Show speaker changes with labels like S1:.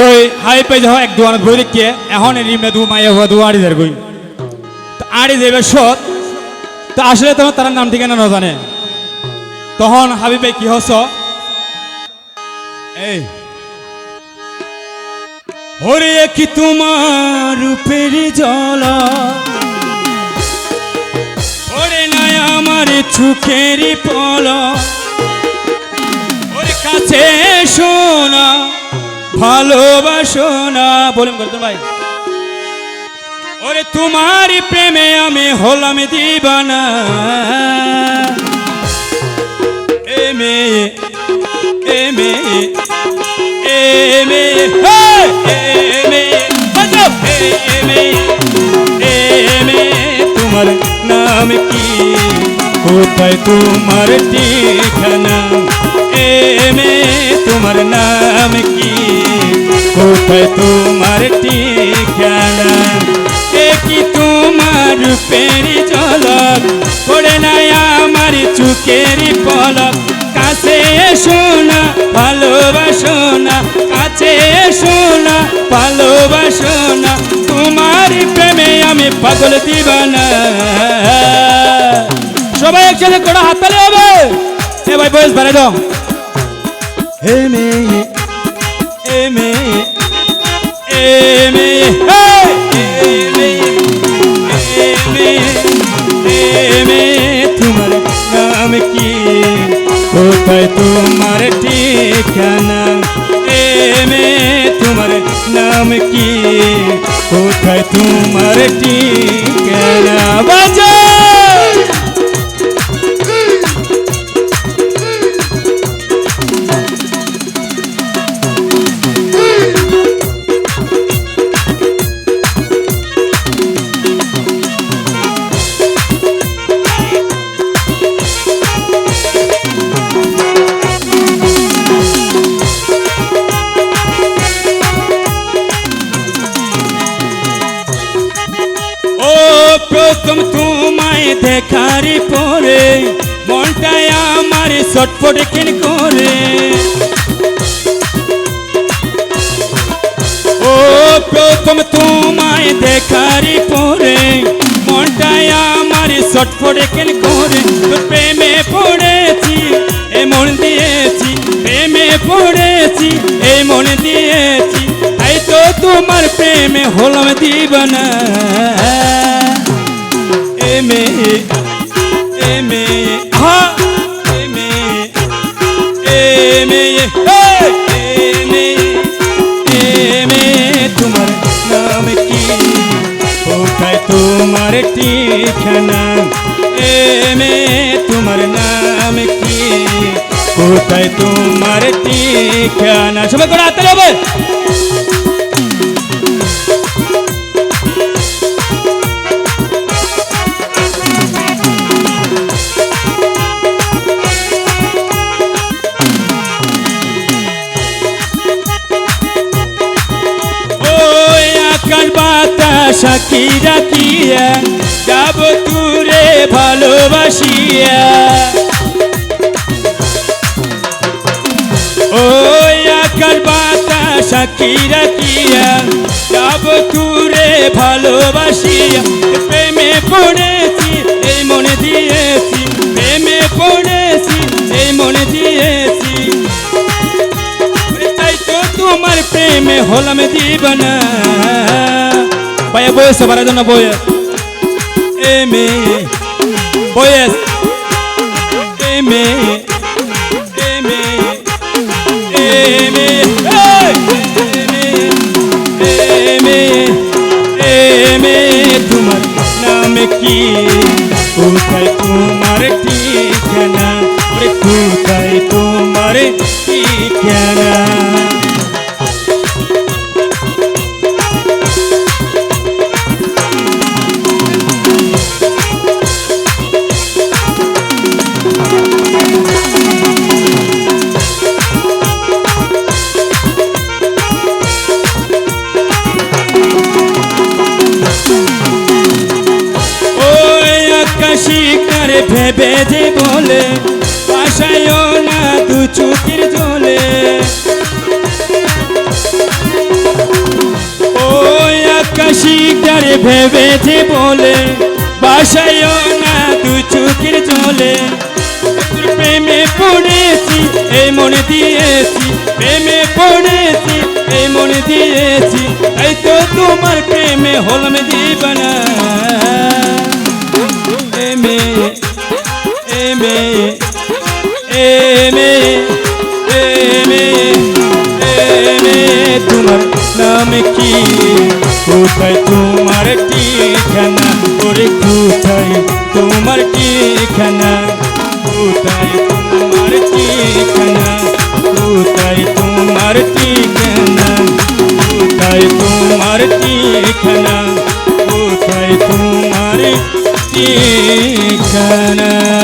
S1: তো হাই পাই যাও এক দুয়ার বই রেখে এখন এর মে দু মাইয়া হওয়া দু আড়ি দের গই। আড়ি দেবে সৎ, তো আসলে তখন তার নাম ঠিকানা না জানে তখন হাবিব কি হস? এই ওরে কি তোমার রূপের জলা? ওরে নাই আমার চোখের পলা। ওরে কাছে শোনা ভালোবাসো না। বলুন করতো ভাই। ওরে তোমার প্রেমে আমি হলাম দিবানা। এ মেয়ে এ মেয়ে এ মেয়ে এ মেয়ে এ মেয়ে এ মেয়ে, তোমার নাম কি? কোথায় তোমার ঠিকানা? এ মেয়ে তোমার নাম কি? কোথায় তোমার ঠিকানা? এ কি তোমার পেরি ঝলক? পড়ে নাই আমার চুকের পলক। কাছে এসো না, ভালোবাসো না। কাছে এসো না, ভালোবাসো না। তোমার প্রেমে আমি পাগল দিবানা। সবাই একসাথে করে হাততালি হবে। এ ভাই বয়স দাও। হে মেয়ে এ মেয়ে এ তোমার নাম কি? কোথায় তোমার ঠিকানা? কি? বাজা দেখার পরে মনটাই আমার ছটফট কেন করে। ও প্রথম তোমায় দেখার পরে মনটাই আমার ছটফট কেন করে। প্রেমে পড়েছি, এ মন দিয়েছি, প্রেমে পড়েছি এই মন দিয়েছি। তাই তো তোমার প্রেমে হলাম দিবানা। এ মেয়ে এ মেয়ে হা এ মেয়ে এ মেয়ে হে! এ মেয়ে এ মেয়ে তোমার নাম কি কোথায় তোমার ঠিকানা এ মেয়ে তোমার নাম কি কোথায় তোমার ঠিকানা সবাই করে হাতে হবে বাতাস সাক্ষী রাখিয়া, যাব তুরে ভালোবাসিয়া। ওই আকাশ বাতাস সাক্ষী রাখিয়া, যাব তুরে ভালোবাসিয়া। প্রেমে পড়েছি, এই মনে দিয়েছি, প্রেমে পড়েছি, এই মনে দিয়েছি। তাই তো তোমার প্রেমে হলাম দিবানা ভাইয়া বয়স বাড়ার জন্য বয়স এ মেয়ে বয়স এ মেয়ে এ মেয়ে এ এই! এ মেয়ে, এ মেয়ে এ তোমার নাম কি কোথায় তোমার ঠিকানা কোথায় তোমার ঠিকানা ভেবে যে বলে বাসায় না দু চুকির জলে। ও আকাশি ডারে ভেবে যে বলে বাসায় না দু চুকির জলে। প্রেমে পড়েছি, এই মনে দিয়েছি, প্রেমে পড়েছি, এই মনে দিয়েছি। এই তো তোমার প্রেমে হলাম দিবানা। যাবে এ মে এ মে এ মে তোমার নাম কি? কোথায় তোমার ঠিকানা? ওরে কোথায় তোমার ঠিকানা? কোথায় তোমার ঠিকানা? কোথায় তোমার ঠিকানা? কোথায় তোমার ঠিকানা? কোথায় তোমার ঠিকানা?